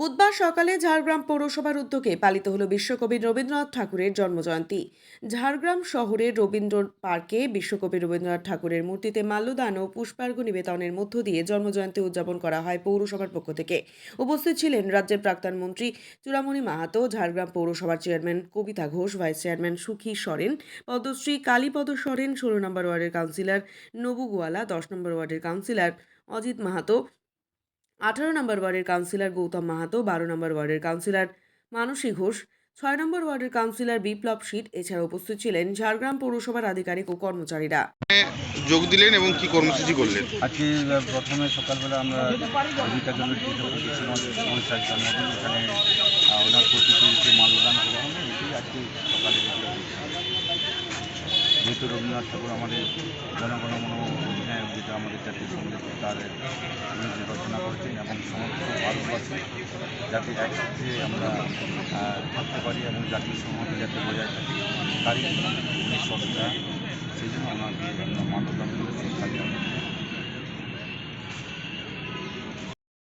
বুধবার সকালে ঝাড়গ্রাম পৌরসভার উদ্যোগে পালিত হলো বিশ্বকবি রবীন্দ্রনাথ ঠাকুরের জন্মজয়ন্তী। ঝাড়গ্রাম শহরের রবীন্দ্র পার্কে বিশ্বকবি রবীন্দ্রনাথ ঠাকুরের মূর্তিতে মাল্যদান ও পুষ্পার্ঘ নিবেদনের মধ্য দিয়ে জন্মজয়ন্তী উদযাপন করা হয় পৌরসভার পক্ষ থেকে। উপস্থিত ছিলেন রাজ্যের প্রাক্তন মন্ত্রী চূড়ামণি মাহাতো, ঝাড়গ্রাম পৌরসভার chairman Kabita Ghosh, vice chairman Sukhi Soren, Padmashri Kalipada সরেন, ষোলো নম্বর ওয়ার্ডের কাউন্সিলর নবু গোয়ালা, দশ নম্বর ওয়ার্ডের কাউন্সিলর অজিত মাহাতো আঠারো নম্বর ওয়ার্ডের কাউন্সিলর গৌতম মাহাতো বারো নম্বর ওয়ার্ডের কাউন্সিলর মানসী ঘোষ ছয় নম্বর ওয়ার্ডের কাউন্সিলর বিপ্লব শীত এছাড়া উপস্থিত ছিলেন ঝাড়গ্রাম পৌরসভার আধিকারিক ও কর্মচারীরা যোগ দিলেন এবং কি কর্মসূচি করলেন আজকে প্রথমে সকালবেলা আমরা জীবিকা প্রতিষ্ঠিত পরিচয় জন্মদিন এখানে ওনার প্রতিকৃতিতে মাল্যদান করা হবে এটাই আজকে সকালে। যেহেতু রবীন্দ্রনাথ ঠাকুর আমাদের জনগণ মন অধিনায়ক যেটা আমাদের জাতীয় সংগীত তার উনি ভারতবাসী যাতে একসাথে আমরা থাকতে পারি এবং জাতীয় সংহতি যাতে বজায় থাকি। তারই উনি সস্তা সেই জন্য আমাকে আমরা মাল্যদান করে শ্রদ্ধা জানাই